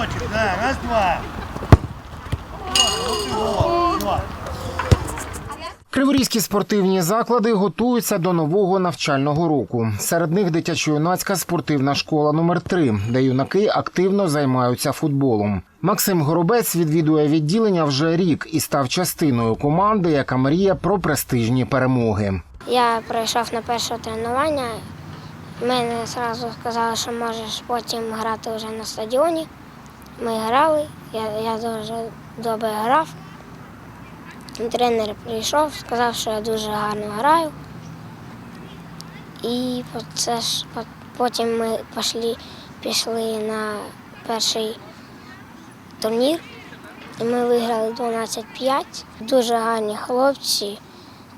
Бросочек, да, раз, два. Вот, вот, вот. Криворізькі спортивні заклади готуються до нового навчального року. Серед них дитячо-юнацька спортивна школа номер 3 де юнаки активно займаються футболом. Максим Горобець відвідує відділення вже рік і став частиною команди, яка мріє про престижні перемоги. Я прийшов на перше тренування. Мені одразу сказали, що можеш потім грати вже на стадіоні. Ми грали, я, я дуже добре грав. Тренер прийшов, сказав, що я дуже гарно граю. І це ж, потім ми пішли, пішли на перший турнір. І ми виграли 12-5. Дуже гарні хлопці,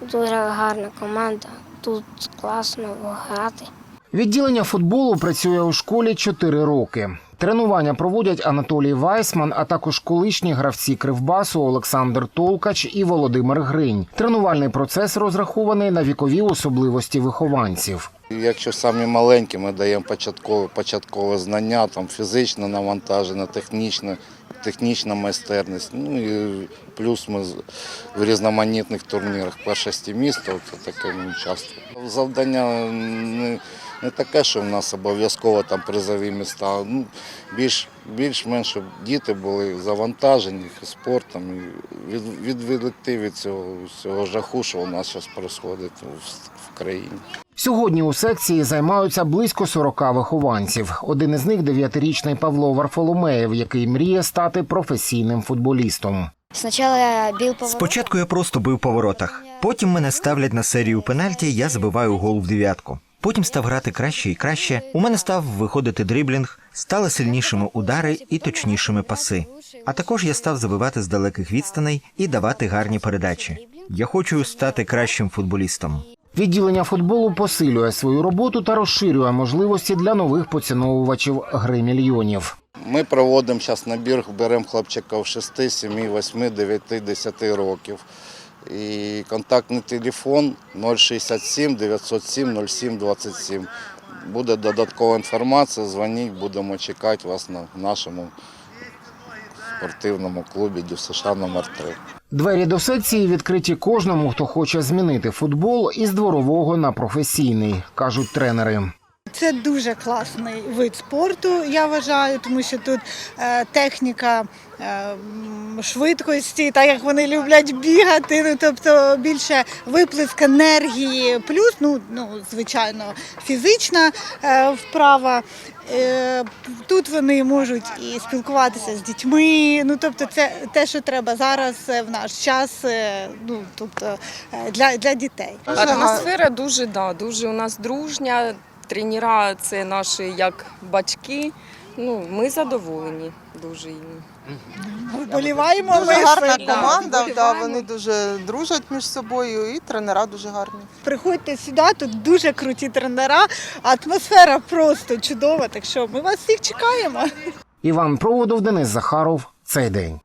дуже гарна команда. Тут класно грати. Відділення футболу працює у школі 4 роки. Тренування проводять Анатолій Вайсман, а також колишні гравці Кривбасу Олександр Толкач і Володимир Гринь. Тренувальний процес розрахований на вікові особливості вихованців. Якщо самі маленькі, ми даємо початкове, початкове знання, там фізичне навантаження, технічне, технічна майстерність. Ну і плюс ми в різноманітних турнірах першості міста, от таке ми участвуємо. Завдання не, не таке, що в нас обов'язково там призові міста. Ну, більш, більш-менш діти були завантажені спортом і від, відволікти від цього всього жаху, що у нас зараз відбувається в країні. Сьогодні у секції займаються близько 40 вихованців. Один із них дев'ятирічний Павло Варфоломеєв, який мріє стати професійним футболістом. Спочатку я по Спочатку я просто бив по воротах. Потім мене ставлять на серію пенальті, я забиваю гол в дев'ятку. Потім став грати краще і краще. У мене став виходити дриблінг, стали сильнішими удари і точнішими паси. А також я став забивати з далеких відстаней і давати гарні передачі. Я хочу стати кращим футболістом. Відділення футболу посилює свою роботу та розширює можливості для нових поціновувачів гри мільйонів. Ми проводимо зараз набір, беремо хлопчиків 6, 7, 8, 9, 10 років. І контактний телефон 067 907 07 27. Буде додаткова інформація, дзвоніть, будемо чекати вас на нашому спортивному клубі ДЮСШ номер 3 Двері до секції відкриті кожному, хто хоче змінити футбол із дворового на професійний, кажуть тренери. Це дуже класний вид спорту, я вважаю, тому що тут е, техніка е, швидкості, так як вони люблять бігати, ну тобто більше виплеск енергії, плюс, ну, ну звичайно, фізична е, вправа. Тут вони можуть і спілкуватися з дітьми. Ну тобто, це те, що треба зараз в наш час, ну тобто для, для дітей. Атмосфера дуже, да, дуже у нас дружня. Тренера це наші як батьки. Ну, ми задоволені дуже їм. Вболіваємо Дуже ми гарна да, команда, да, вони дуже дружать між собою і тренера дуже гарні. Приходьте сюди, тут дуже круті тренера, атмосфера просто чудова. Так що ми вас всіх чекаємо. Іван Проводов, Денис Захаров. Цей день.